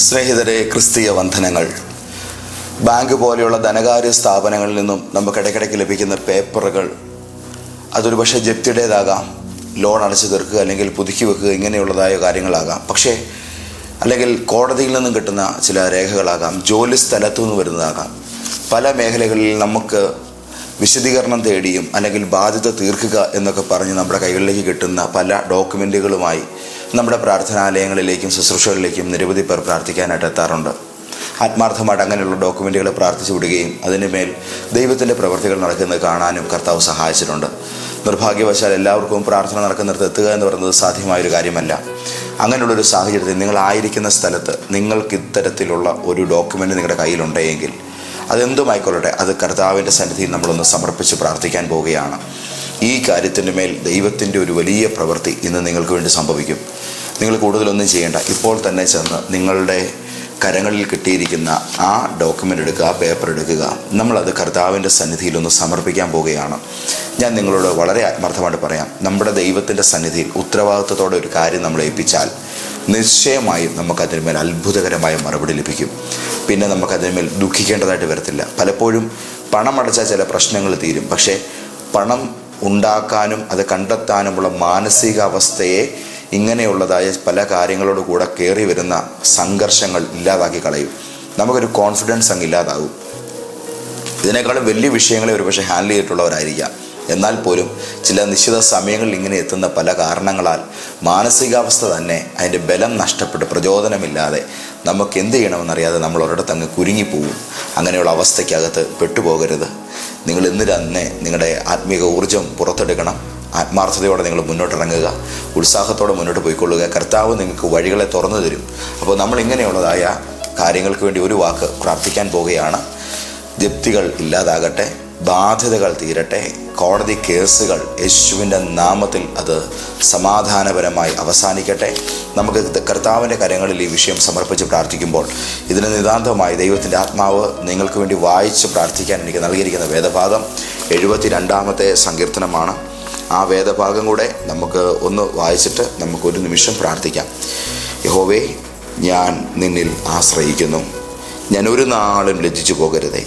സ്നേഹിതരെ ക്രിസ്തീയ വന്ധനങ്ങൾ ബാങ്ക് പോലെയുള്ള ധനകാര്യ സ്ഥാപനങ്ങളിൽ നിന്നും നമുക്ക് ഇടയ്ക്കിടയ്ക്ക് ലഭിക്കുന്ന പേപ്പറുകൾ. അതൊരു പക്ഷേ ജപ്തിയുടേതാകാം. ലോൺ അടച്ചു തീർക്കുക അല്ലെങ്കിൽ പുതുക്കി വെക്കുക ഇങ്ങനെയുള്ളതായ കാര്യങ്ങളാകാം. പക്ഷേ അല്ലെങ്കിൽ കോടതിയിൽ നിന്നും കിട്ടുന്ന ചില രേഖകളാകാം. ജോലി സ്ഥലത്തു നിന്ന് വരുന്നതാകാം. പല മേഖലകളിൽ നമുക്ക് വിശദീകരണം തേടിയും അല്ലെങ്കിൽ ബാധ്യത തീർക്കുക എന്നൊക്കെ പറഞ്ഞ് നമ്മുടെ കൈകളിലേക്ക് കിട്ടുന്ന പല ഡോക്യുമെന്റുകളുമായി നമ്മുടെ പ്രാർത്ഥനാലയങ്ങളിലേക്കും ശുശ്രൂഷകളിലേക്കും നിരവധി പേർ പ്രാർത്ഥിക്കാനായിട്ട് എത്താറുണ്ട്. ആത്മാർത്ഥമായിട്ട് അങ്ങനെയുള്ള ഡോക്യുമെന്റുകൾ പ്രാർത്ഥിച്ചു വിടുകയും അതിന് മേൽ ദൈവത്തിന്റെ പ്രവൃത്തികൾ നടക്കുന്നത് കാണാനും കർത്താവ് സഹായിച്ചിട്ടുണ്ട്. നിർഭാഗ്യവശാൽ എല്ലാവർക്കും പ്രാർത്ഥന നടക്കുന്നിടത്ത് എത്തുക എന്ന് പറയുന്നത് സാധ്യമായൊരു കാര്യമല്ല. അങ്ങനെയുള്ളൊരു സാഹചര്യത്തിൽ നിങ്ങളായിരിക്കുന്ന സ്ഥലത്ത് നിങ്ങൾക്ക് ഇത്തരത്തിലുള്ള ഒരു ഡോക്യുമെന്റ് നിങ്ങളുടെ കയ്യിലുണ്ടെങ്കിൽ അതെന്തുമായിക്കൊള്ളട്ടെ അത് കർത്താവിന്റെ സന്നിധിയിൽ നമ്മളൊന്ന് സമർപ്പിച്ച് പ്രാർത്ഥിക്കാൻ പോവുകയാണ്. ഈ കാര്യത്തിന്റെ മേൽ ദൈവത്തിന്റെ ഒരു വലിയ പ്രവൃത്തി ഇന്ന് നിങ്ങൾക്ക് വേണ്ടി സംഭവിക്കും. നിങ്ങൾ കൂടുതലൊന്നും ചെയ്യേണ്ട. ഇപ്പോൾ തന്നെ ചെന്ന് നിങ്ങളുടെ കരങ്ങളിൽ കിട്ടിയിരിക്കുന്ന ആ ഡോക്യുമെന്റ് എടുക്കുക ആ പേപ്പർ എടുക്കുക. നമ്മളത് കർത്താവിന്റെ സന്നിധിയിൽ ഒന്ന് സമർപ്പിക്കാൻ പോവുകയാണ്. ഞാൻ നിങ്ങളോട് വളരെ ആത്മാർത്ഥമായിട്ട് പറയാം. നമ്മുടെ ദൈവത്തിന്റെ സന്നിധിയിൽ ഉത്തരവാദിത്വത്തോടെ ഒരു കാര്യം നമ്മൾ ഏൽപ്പിച്ചാൽ നിശ്ചയമായും നമുക്കതിന്മേൽ അത്ഭുതകരമായ മറുപടി ലഭിക്കും. പിന്നെ നമുക്കതിന്മേൽ ദുഃഖിക്കേണ്ടതായിട്ട് വരത്തില്ല. പലപ്പോഴും പണം അടച്ചാൽ ചില പ്രശ്നങ്ങൾ തീരും. പക്ഷേ പണം ഉണ്ടാക്കാനും അത് കണ്ടെത്താനുമുള്ള മാനസികാവസ്ഥയെ ഇങ്ങനെയുള്ളതായ പല കാര്യങ്ങളോട് കൂടെ കയറി വരുന്ന സംഘർഷങ്ങൾ ഇല്ലാതാക്കി കളയും. നമുക്കൊരു കോൺഫിഡൻസ് അങ്ങ് ഇല്ലാതാകും ഇതിനേക്കാളും വലിയ വിഷയങ്ങളെ ഒരുപക്ഷെ ഹാൻഡിൽ ചെയ്തിട്ടുള്ളവരായിരിക്കാം. എന്നാൽ പോലും ചില നിശ്ചിത സമയങ്ങളിൽ ഇങ്ങനെ എത്തുന്ന പല കാരണങ്ങളാൽ മാനസികാവസ്ഥ തന്നെ അതിന്റെ ബലം നഷ്ടപ്പെട്ട് പ്രചോദനമില്ലാതെ നമുക്ക് എന്ത് ചെയ്യണമെന്നറിയാതെ നമ്മൾ ഒരിടത്ത് അങ്ങ് കുരുങ്ങിപ്പോവും അങ്ങനെയുള്ള അവസ്ഥയ്ക്കകത്ത് പെട്ടുപോകരുത്. നിങ്ങൾ ഇന്ന് തന്നെ നിങ്ങളുടെ ആത്മീക ഊർജം പുറത്തെടുക്കണം. ആത്മാർത്ഥതയോടെ നിങ്ങൾ മുന്നോട്ടിറങ്ങുക. ഉത്സാഹത്തോടെ മുന്നോട്ട് പോയിക്കൊള്ളുക. കർത്താവ് നിങ്ങൾക്ക് വഴികളെ തുറന്നു തരും. അപ്പോൾ നമ്മൾ ഇങ്ങനെയുള്ളതായ കാര്യങ്ങൾക്ക് വേണ്ടി ഒരു വാക്ക് പ്രാർത്ഥിക്കാൻ പോവുകയാണ്. ജപ്തികൾ ഇല്ലാതാകട്ടെ. ബാധ്യതകൾ തീരട്ടെ. കോടതി കേസുകൾ യേശുവിന്റെ നാമത്തിൽ അത് സമാധാനപരമായി അവസാനിക്കട്ടെ. നമുക്ക് കർത്താവിന്റെ കരങ്ങളിൽ ഈ വിഷയം സമർപ്പിച്ച് പ്രാർത്ഥിക്കുമ്പോൾ ഇതിന് നിതാന്തമായി ദൈവത്തിന്റെ ആത്മാവ് നിങ്ങൾക്ക് വേണ്ടി വായിച്ച് പ്രാർത്ഥിക്കാൻ എനിക്ക് നൽകിയിരിക്കുന്ന വേദഭാഗം എഴുപത്തി രണ്ടാമത്തെ സങ്കീർത്തനമാണ്. ആ വേദഭാഗം കൂടെ നമുക്ക് ഒന്ന് വായിച്ചിട്ട് നമുക്കൊരു നിമിഷം പ്രാർത്ഥിക്കാം. യഹോവേ ഞാൻ നിന്നിൽ ആശ്രയിക്കുന്നു. ഞാൻ ഒരു നാളും ലജ്ജിച്ചു പോകരുതേ.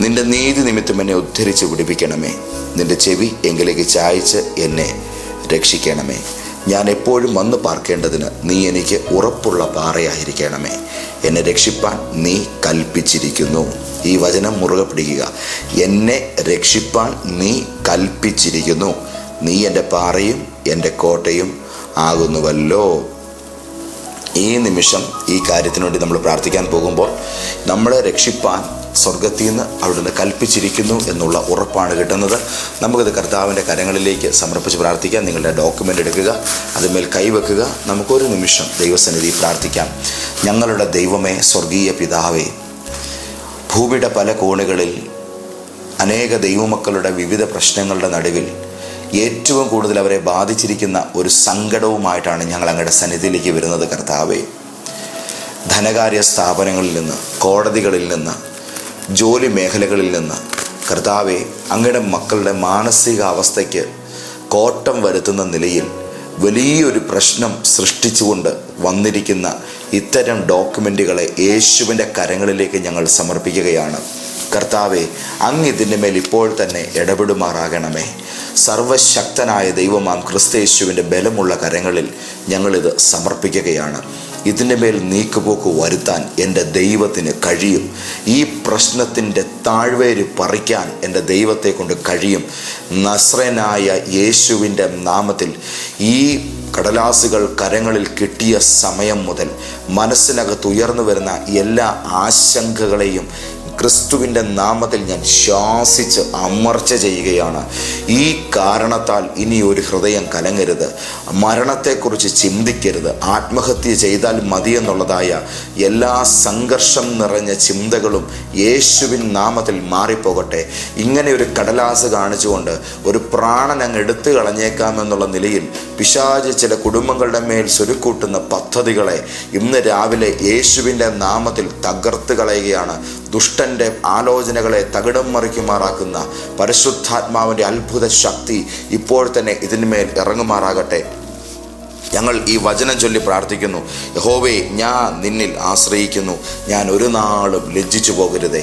നിന്റെ നീതി നിമിത്തം എന്നെ ഉദ്ധരിച്ച് പിടിപ്പിക്കണമേ നിന്റെ ചെവി എങ്കിലേക്ക് ചായച്ച് എന്നെ രക്ഷിക്കണമേ. ഞാൻ എപ്പോഴും വന്ന് പാർക്കേണ്ടതിന് നീ എനിക്ക് ഉറപ്പുള്ള പാറയായിരിക്കണമേ. എന്നെ രക്ഷിപ്പാൻ നീ കൽപ്പിച്ചിരിക്കുന്നു. ഈ വചനം മുറുകെ പിടിക്കുക. എന്നെ രക്ഷിപ്പാൻ നീ കൽപ്പിച്ചിരിക്കുന്നു. നീ എന്റെ പാറയും എന്റെ കോട്ടയും ആകുന്നുവല്ലോ. ഈ നിമിഷം ഈ കാര്യത്തിനു വേണ്ടി നമ്മൾ പ്രാർത്ഥിക്കാൻ പോകുമ്പോൾ നമ്മളെ രക്ഷിപ്പാൻ സ്വർഗത്തിൽ നിന്ന് അവിടുന്ന് കൽപ്പിച്ചിരിക്കുന്നു എന്നുള്ള ഉറപ്പാണ് കിട്ടുന്നത്. നമുക്കത് കർത്താവിന്റെ കരങ്ങളിലേക്ക് സമർപ്പിച്ച് പ്രാർത്ഥിക്കാം. നിങ്ങളുടെ ഡോക്യുമെന്റ് എടുക്കുക അതുമേൽ കൈവെക്കുക. നമുക്കൊരു നിമിഷം ദൈവസന്നിധി പ്രാർത്ഥിക്കാം. ഞങ്ങളുടെ ദൈവമേ സ്വർഗീയ പിതാവേ ഭൂമിയുടെ പല കോണുകളിൽ അനേക ദൈവമക്കളുടെ വിവിധ പ്രശ്നങ്ങളുടെ നടുവിൽ ഏറ്റവും കൂടുതൽ അവരെ ബാധിച്ചിരിക്കുന്ന ഒരു സങ്കടവുമായിട്ടാണ് ഞങ്ങൾ അങ്ങയുടെ സന്നിധിയിലേക്ക് വരുന്നത് കർത്താവേ. ധനകാര്യ സ്ഥാപനങ്ങളിൽ നിന്ന് കോടതികളിൽ നിന്ന് ജോലി മേഖലകളിൽ നിന്ന് കർത്താവെ അങ്ങയുടെ മക്കളുടെ മാനസികാവസ്ഥയ്ക്ക് കോട്ടം വരുത്തുന്ന നിലയിൽ വലിയൊരു പ്രശ്നം സൃഷ്ടിച്ചുകൊണ്ട് വന്നിരിക്കുന്ന ഇത്തരം ഡോക്യുമെന്റുകളെ യേശുവിന്റെ കരങ്ങളിലേക്ക് ഞങ്ങൾ സമർപ്പിക്കുകയാണ്. കർത്താവെ അങ്ങ് ഇതിന്റെ മേൽ ഇപ്പോൾ തന്നെ ഇടപെടുമാറാകണമേ. സർവശക്തനായ ദൈവമാം ക്രിസ്തയേശുവിന്റെ ബലമുള്ള കരങ്ങളിൽ ഞങ്ങളിത് സമർപ്പിക്കുകയാണ്. ഇതിന്റെ മേൽ നീക്കുപോക്ക് വരുത്താൻ എന്റെ ദൈവത്തിന് കഴിയും. ഈ പ്രശ്നത്തിന്റെ താഴ്വേര് പറിക്കാൻ എന്റെ ദൈവത്തെ കൊണ്ട് കഴിയും. നസ്രനായ യേശുവിന്റെ നാമത്തിൽ ഈ കടലാസുകൾ കരങ്ങളിൽ കിട്ടിയ സമയം മുതൽ മനസ്സിനകത്ത് ഉയർന്നു വരുന്ന എല്ലാ ആശങ്കകളെയും ക്രിസ്തുവിന്റെ നാമത്തിൽ ഞാൻ ശ്വാസിച്ച് അമർച്ച ചെയ്യുകയാണ്. ഈ കാരണത്താൽ ഇനി ഒരു ഹൃദയം കലങ്ങരുത്. മരണത്തെക്കുറിച്ച് ചിന്തിക്കരുത്. ആത്മഹത്യ ചെയ്താൽ മതിയെന്നുള്ളതായ എല്ലാ സംഘർഷം നിറഞ്ഞ ചിന്തകളും യേശുവിൻ നാമത്തിൽ മാറിപ്പോകട്ടെ. ഇങ്ങനെ ഒരു കടലാസ് കാണിച്ചുകൊണ്ട് ഒരു പ്രാണൻ അങ്ങ് എടുത്തു കളഞ്ഞേക്കാമെന്നുള്ള നിലയിൽ പിശാജ് ചില കുടുംബങ്ങളുടെ മേൽ സ്വരുക്കൂട്ടുന്ന പദ്ധതികളെ ഇന്ന് രാവിലെ യേശുവിന്റെ നാമത്തിൽ തകർത്ത് കളയുകയാണ് ദുഷ്ടന്റെ ആലോചനകളെ തകിടം മറിക്കുമാറാക്കുന്ന പരിശുദ്ധാത്മാവിന്റെ അത്ഭുത ശക്തി ഇപ്പോൾ തന്നെ ഇതിന്മേൽ ഇറങ്ങുമാറാകട്ടെ. ഞങ്ങൾ ഈ വചനം ചൊല്ലി പ്രാർത്ഥിക്കുന്നു. യഹോവേ ഞാൻ നിന്നിൽ ആശ്രയിക്കുന്നു. ഞാൻ ഒരു നാളും ലജ്ജിച്ചു പോകരുതേ.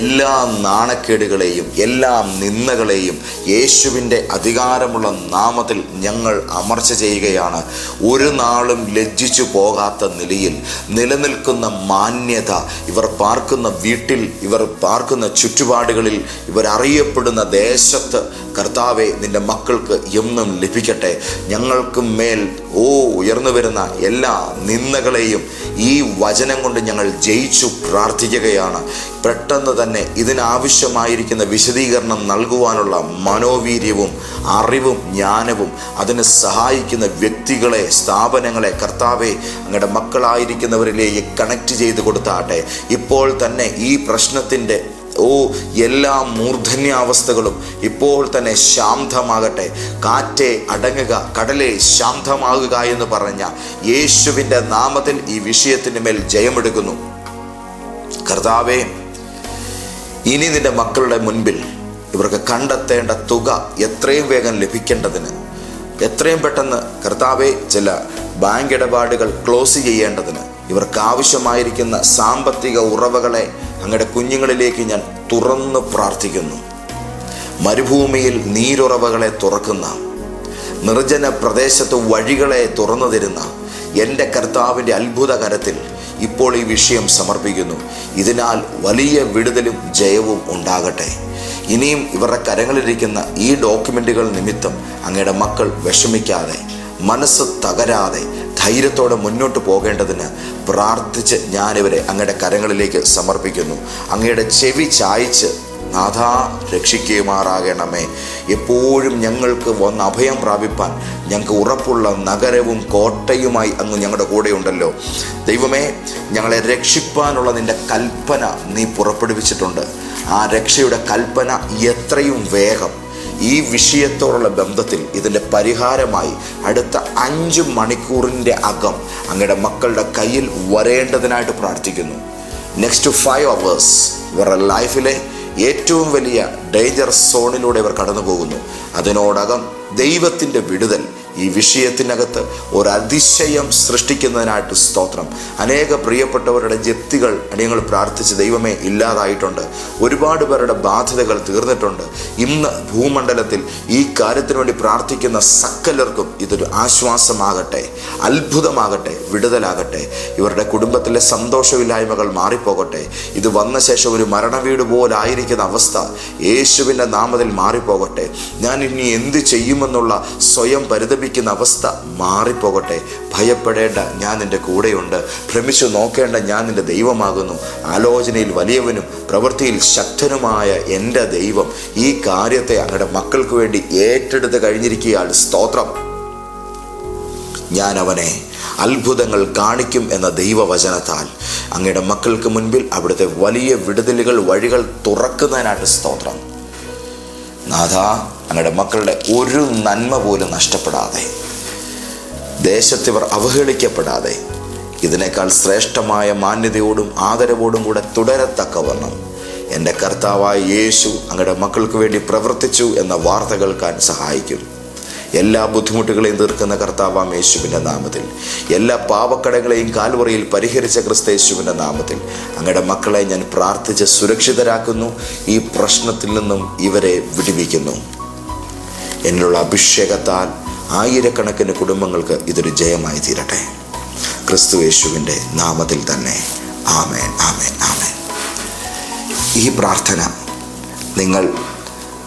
എല്ലാ നാണക്കേടുകളെയും എല്ലാ നിന്ദകളെയും യേശുവിന്റെ അധികാരമുള്ള നാമത്തിൽ ഞങ്ങൾ അമർച്ച ചെയ്യുകയാണ്. ഒരു നാളും ലജ്ജിച്ചു പോകാത്ത നിലയിൽ നിലനിൽക്കുന്ന മാന്യത ഇവർ പാർക്കുന്ന വീട്ടിൽ ഇവർ പാർക്കുന്ന ചുറ്റുപാടുകളിൽ ഇവർ അറിയപ്പെടുന്ന ദേശത്ത് കർത്താവെ നിന്റെ മക്കൾക്ക് എന്നും ലഭിക്കട്ടെ. ഞങ്ങൾക്ക് മേൽ ഓ ഉയർന്നു വരുന്ന എല്ലാ നിന്ദകളെയും ഈ വചനം കൊണ്ട് ഞങ്ങൾ ജയിച്ചു പ്രാർത്ഥിക്കുകയാണ്. പെട്ടെന്ന് തന്നെ ഇതിനാവശ്യമായിരിക്കുന്ന വിശദീകരണം നൽകുവാനുള്ള മനോവീര്യവും അറിവും ജ്ഞാനവും അതിന് സഹായിക്കുന്ന വ്യക്തികളെ സ്ഥാപനങ്ങളെ കർത്താവെ അങ്ങയുടെ മക്കളായിരിക്കുന്നവരിലേക്ക് കണക്ട് ചെയ്ത് കൊടുത്താട്ടെ. ഇപ്പോൾ തന്നെ ഈ പ്രശ്നത്തിന്റെ ഓ എല്ലാ മൂർധന്യാവസ്ഥകളും ഇപ്പോൾ തന്നെ ശാന്തമാകട്ടെ. കാറ്റെ അടങ്ങുക കടലെ ശാന്തമാകുക എന്ന് പറഞ്ഞ യേശുവിന്റെ നാമത്തിൽ ഈ വിഷയത്തിന്റെ മേൽ ജയമെടുക്കുന്നു. കർത്താവേ ഇനി നിന്റെ മക്കളുടെ മുൻപിൽ ഇവർക്ക് കണ്ടെത്തേണ്ട തുക എത്രയും വേഗം ലഭിക്കേണ്ടതിന് എത്രയും പെട്ടെന്ന് കർത്താവെ ചില ബാങ്ക് ഇടപാടുകൾ ക്ലോസ് ചെയ്യേണ്ടതിന് ഇവർക്ക് ആവശ്യമായിരിക്കുന്ന സാമ്പത്തിക ഉറവകളെ അങ്ങയുടെ കുഞ്ഞുങ്ങളിലേക്ക് ഞാൻ തുറന്ന് പ്രാർത്ഥിക്കുന്നു. മരുഭൂമിയിൽ നീരുറവകളെ തുറക്കുന്ന നിർജന പ്രദേശത്ത് വഴികളെ തുറന്നു തരുന്ന എന്റെ കർത്താവിന്റെ അത്ഭുത കരത്തിൽ ഇപ്പോൾ ഈ വിഷയം സമർപ്പിക്കുന്നു. ഇതിനാൽ വലിയ വിടുതലും ജയവും ഉണ്ടാകട്ടെ. ഇനിയും ഇവരുടെ കരങ്ങളിലിരിക്കുന്ന ഈ ഡോക്യുമെന്റുകൾ നിമിത്തം അങ്ങയുടെ മക്കൾ വിഷമിക്കാതെ മനസ്സ് തകരാതെ ധൈര്യത്തോടെ മുന്നോട്ട് പോകേണ്ടതിന് പ്രാർത്ഥിച്ച് ഞാനിവരെ അങ്ങയുടെ കരങ്ങളിലേക്ക് സമർപ്പിക്കുന്നു. അങ്ങയുടെ ചെവി ചായച്ച് നാഥ രക്ഷിക്കുമാറാകണമേ. എപ്പോഴും ഞങ്ങൾക്ക് വന്ന് അഭയം പ്രാപിപ്പാൻ ഞങ്ങൾക്ക് ഉറപ്പുള്ള നഗരവും കോട്ടയുമായി അങ്ങ് ഞങ്ങളുടെ കൂടെ ഉണ്ടല്ലോ. ദൈവമേ ഞങ്ങളെ രക്ഷിപ്പാനുള്ള നിന്റെ കൽപ്പന നീ പുറപ്പെടുവിച്ചിട്ടുണ്ട്. ആ രക്ഷയുടെ കൽപ്പന എത്രയും വേഗം ഈ വിഷയത്തോടുള്ള ബന്ധത്തിൽ ഇതിന്റെ പരിഹാരമായി അടുത്ത അഞ്ച് മണിക്കൂറിന്റെ അകം അങ്ങയുടെ മക്കളുടെ കയ്യിൽ വരേണ്ടതിനായിട്ട് പ്രാർത്ഥിക്കുന്നു. നെക്സ്റ്റ് ഫൈവ് അവേഴ്സ് ഇവരുടെ ലൈഫിലെ ഏറ്റവും വലിയ ഡേഞ്ചർ സോണിലൂടെ ഇവർ കടന്നു പോകുന്നു അതിനോടകം ദൈവത്തിന്റെ വിടുതൽ ഈ വിഷയത്തിനകത്ത് ഒരു അതിശയം സൃഷ്ടിക്കുന്നതിനായിട്ട് സ്തോത്രം. അനേക പ്രിയപ്പെട്ടവരുടെ ജപ്തികൾ അടിയങ്ങൾ പ്രാർത്ഥിച്ച് ദൈവമേ ഇല്ലാതായിട്ടുണ്ട്. ഒരുപാട് പേരുടെ ബാധ്യതകൾ തീർന്നിട്ടുണ്ട്. ഇന്ന് ഭൂമണ്ഡലത്തിൽ ഈ കാര്യത്തിന് വേണ്ടി പ്രാർത്ഥിക്കുന്ന സക്കലർക്കും ഇതൊരു ആശ്വാസമാകട്ടെ അത്ഭുതമാകട്ടെ വിടുതലാകട്ടെ. ഇവരുടെ കുടുംബത്തിലെ സന്തോഷമില്ലായ്മകൾ മാറിപ്പോകട്ടെ. ഇത് വന്ന ശേഷം ഒരു മരണവീട് പോലായിരിക്കുന്ന അവസ്ഥ യേശുവിന്റെ നാമത്തിൽ മാറിപ്പോകട്ടെ. ഞാൻ ഇനി എന്ത് ചെയ്യുമെന്നുള്ള സ്വയം പരിതപിക്കുന്ന അവസ്ഥ മാറിപ്പോകട്ടെ. ഭയപ്പെടേണ്ട ഞാൻ നിന്റെ കൂടെയുണ്ട്. ഭ്രമിച്ചു നോക്കേണ്ട ഞാൻ നിന്റെ ദൈവമാകുന്നു. ആലോചനയിൽ വലിയവനും പ്രവൃത്തിയിൽ ശക്തനുമായ എന്റെ ദൈവം ഈ കാര്യത്തെ അങ്ങയുടെ മക്കൾക്ക് വേണ്ടി ഏറ്റെടുത്ത് കഴിഞ്ഞിരിക്കുകയാൽ സ്തോത്രം. ഞാൻ അവനെ അത്ഭുതങ്ങൾ കാണിക്കും എന്ന ദൈവവചനത്താൽ അങ്ങയുടെ മക്കൾക്ക് മുൻപിൽ അവിടുത്തെ വലിയ വിടുതലുകൾ വഴികൾ തുറക്കുന്നതിനായിട്ട് സ്തോത്രം. നാഥ അങ്ങയുടെ മക്കളുടെ ഒരു നന്മ പോലും നഷ്ടപ്പെടാതെ ദേശത്തിവർ അവഹേളിക്കപ്പെടാതെ ഇതിനേക്കാൾ ശ്രേഷ്ഠമായ മാന്യതയോടും ആദരവോടും കൂടെ തുടരത്തക്കവണ്ണം എന്റെ കർത്താവായ യേശു അങ്ങയുടെ മക്കൾക്ക് വേണ്ടി പ്രവർത്തിച്ചു എന്ന വാർത്ത കേൾക്കാൻ സഹായിക്കും. എല്ലാ ബുദ്ധിമുട്ടുകളെയും തീർക്കുന്ന കർത്താവാം യേശുവിന്റെ നാമത്തിൽ. എല്ലാ പാവക്കടങ്ങളെയും കാൽവറിയിൽ പരിഹരിച്ച ക്രിസ്തയേശുവിന്റെ നാമത്തിൽ. അങ്ങയുടെ മക്കളെ ഞാൻ പ്രാർത്ഥിച്ച് സുരക്ഷിതരാക്കുന്നു. ഈ പ്രശ്നത്തിൽ നിന്നും ഇവരെ വിടുവിക്കുന്നു. എന്നുള്ള അഭിഷേകത്താൽ ആയിരക്കണക്കിന് കുടുംബങ്ങൾക്ക് ഇതൊരു ജയമായി തീരട്ടെ. ക്രിസ്തു യേശുവിന്റെ നാമത്തിൽ തന്നെ. ആമേൻ ആമേൻ ആമേൻ. ഈ പ്രാർത്ഥന നിങ്ങൾ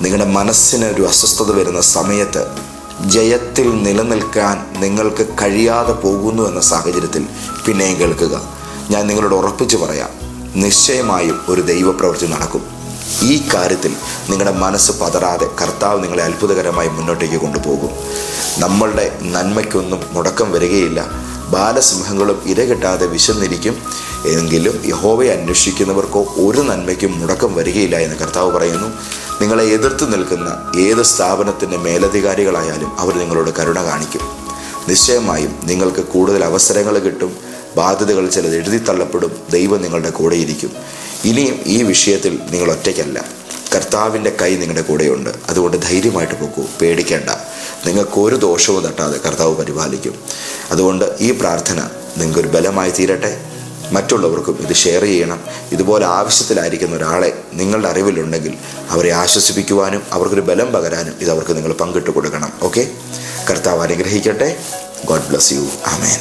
നിങ്ങളുടെ മനസ്സിന് ഒരു അസ്വസ്ഥത വരുന്ന സമയത്ത് ജയത്തിൽ നിലനിൽക്കാൻ നിങ്ങൾക്ക് കഴിയാതെ പോകുന്നു എന്ന സാഹചര്യത്തിൽ പിന്നെയും കേൾക്കുക. ഞാൻ നിങ്ങളോട് ഉറപ്പിച്ചു പറയാം നിശ്ചയമായും ഒരു ദൈവപ്രവൃത്തി നടക്കും. ഈ കാര്യത്തിൽ നിങ്ങളുടെ മനസ്സ് പതറാതെ കർത്താവ് നിങ്ങളെ അത്ഭുതകരമായി മുന്നോട്ടേക്ക് കൊണ്ടുപോകും. നമ്മളുടെ നന്മയ്ക്കൊന്നും മുടക്കം വരികയില്ല. ബാലസിംഹങ്ങളും ഇരകെട്ടാതെ വിശന്നിരിക്കും. എങ്കിലും യഹോവയെ അന്വേഷിക്കുന്നവർക്കോ ഒരു നന്മയ്ക്കും മുടക്കം വരികയില്ല എന്ന് കർത്താവ് പറയുന്നു. നിങ്ങളെ എതിർത്ത് നിൽക്കുന്ന ഏത് സ്ഥാപനത്തിന്റെ മേലധികാരികളായാലും അവർ നിങ്ങളോട് കരുണ കാണിക്കും. നിശ്ചയമായും നിങ്ങൾക്ക് കൂടുതൽ അവസരങ്ങൾ കിട്ടും. ബാധ്യതകൾ ചിലത് എഴുതി തള്ളപ്പെടും. ദൈവം നിങ്ങളുടെ കൂടെയിരിക്കും. ഇനിയും ഈ വിഷയത്തിൽ നിങ്ങൾ ഒറ്റയ്ക്കല്ല. കർത്താവിന്റെ കൈ നിങ്ങളുടെ കൂടെയുണ്ട്. അതുകൊണ്ട് ധൈര്യമായിട്ട് പോക്കൂ. പേടിക്കേണ്ട. നിങ്ങൾക്ക് ഒരു ദോഷവും തട്ടാതെ കർത്താവ് പരിപാലിക്കും. അതുകൊണ്ട് ഈ പ്രാർത്ഥന നിങ്ങൾക്കൊരു ബലമായി തീരട്ടെ. മറ്റുള്ളവർക്കും ഇത് ഷെയർ ചെയ്യണം. ഇതുപോലെ ആവശ്യത്തിലായിരിക്കുന്ന ഒരാളെ നിങ്ങളുടെ അറിവിലുണ്ടെങ്കിൽ അവരെ ആശ്വസിപ്പിക്കുവാനും അവർക്കൊരു ബലം പകരാനും ഇത് അവർക്ക് നിങ്ങൾ പങ്കിട്ട് കൊടുക്കണം ഓക്കെ കർത്താവ് അനുഗ്രഹിക്കട്ടെ. God bless you amen